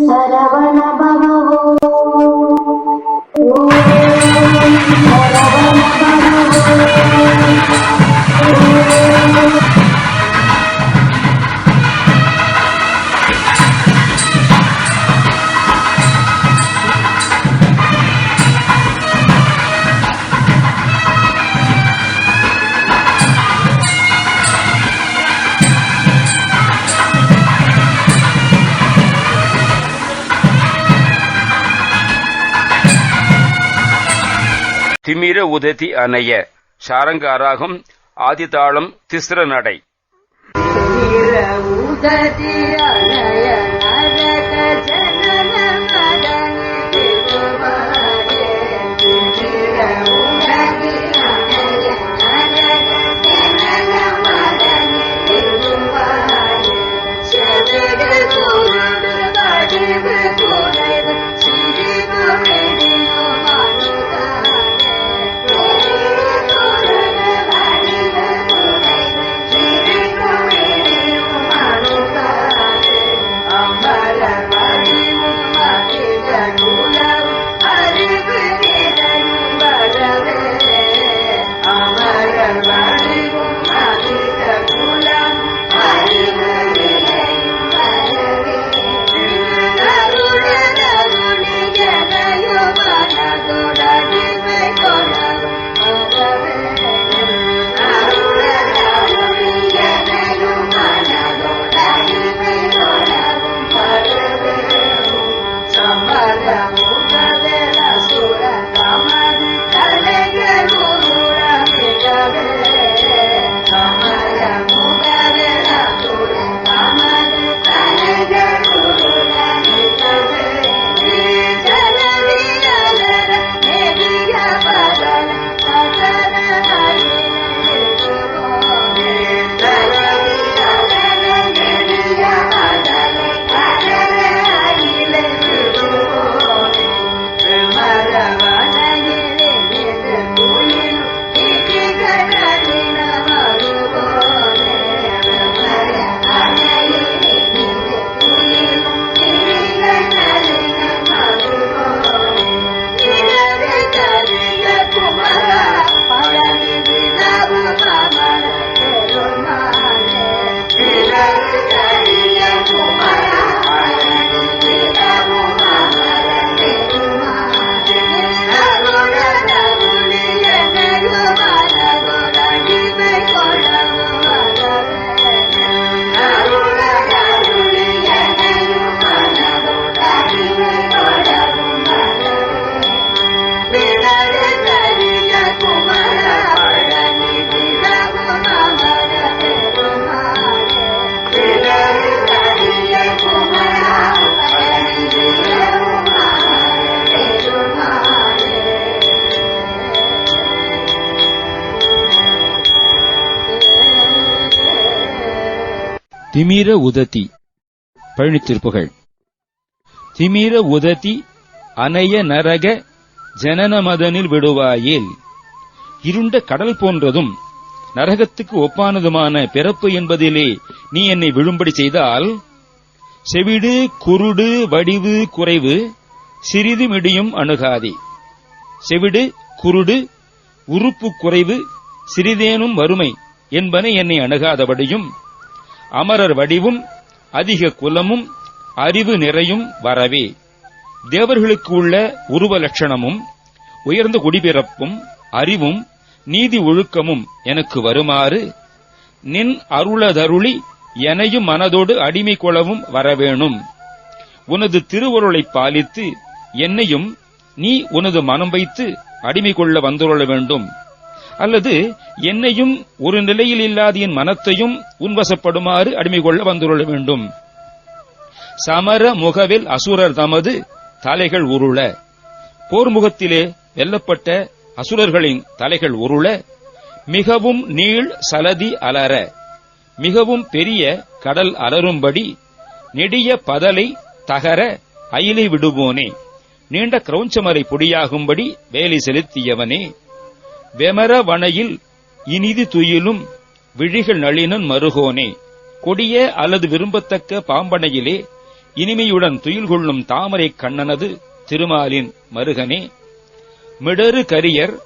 சரவண திமிர உததி அணைய. சாரங்காராகும் ஆதிதாளம் திஸ்ர நடை. திமிர உததி. பழனித்திருப்புகள் திமிர உததி அனைய நரக ஜனனமதனில் விடுவாயில். இருண்ட கடல் போன்றதும் நரகத்துக்கு ஒப்பானதுமான பிறப்பு என்பதிலே நீ என்னை விழும்படி செய்தால் செவிடு குருடு வடிவு குறைவு சிறிது மிடியும் அணுகாதே. செவிடு குருடு உறுப்பு குறைவு சிறிதேனும் வறுமை என்பன என்னை அணுகாதபடியும் அமரர் வடிவும் அதிக குலமும் அறிவு நிறையும் வரவே. தேவர்களுக்கு உள்ள உருவ லட்சணமும் உயர்ந்த குடிபிறப்பும் அறிவும் நீதி ஒழுக்கமும் எனக்கு வருமாறு நின் அருளதருளி எனையும் மனதோடு அடிமை கொள்ளவும் வரவேணும். உனது திருவருளை பாலித்து என்னையும் நீ உனது மனம் வைத்து அடிமை கொள்ள வந்துள்ள வேண்டும். அல்லது என்னையும் ஒரு நிலையில் இல்லாத என் மனத்தையும் உன்வசப்படுமாறு அடிமை கொள்ள வந்துள்ள வேண்டும். சமர முகவில் அசுரர் தமது தலைகள் உருள. போர்முகத்திலே வெல்லப்பட்ட அசுரர்களின் தலைகள் உருள. மிகவும் நீள் சலதி அலற. மிகவும் பெரிய கடல் அலரும்படி நெடிய பதலை தகர அயிலை விடுவோனே. நீண்ட கிரௌஞ்சமரை பொடியாகும்படி வேலை செலுத்தியவனே. வெமர வனையில் இனிது துயிலும் விழிகள் நளினன் மருகோனே. கொடிய அல்லது விரும்பத்தக்க பாம்பனையிலே இனிமையுடன் துயில் கொள்ளும் தாமரைக் கண்ணனது திருமாலின் மருகனே. மிடறு கரியர்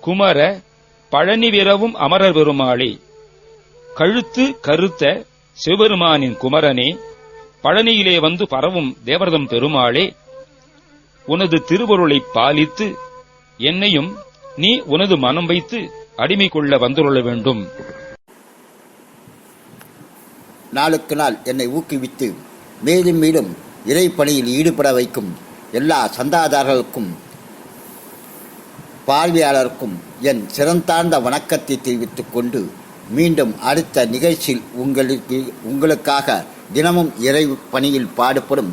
குமர பழனி விரவும் அமரர் பெருமாளே. கழுத்து கருத்த சிவபெருமானின் குமரனே பழனியிலே வந்து பரவும் தேவரதம் பெருமாளே. உனது திருவருளை பாலித்து என்னையும் நீ உனது மனம் வைத்து அடிமை கொள்ள வந்துள்ள வேண்டும். நாளுக்கு நாள் என்னை ஊக்குவித்து மேலும் மேலும் இறை பணியில் ஈடுபட வைக்கும் எல்லா சந்தாதாரர்களுக்கும் பார்வையாளருக்கும் என் சிறந்தார்ந்த வணக்கத்தை தெரிவித்துக் கொண்டு மீண்டும் அடுத்த நிகழ்ச்சியில் உங்களுக்கு உங்களுக்காக தினமும் இறை பணியில் பாடுபடும்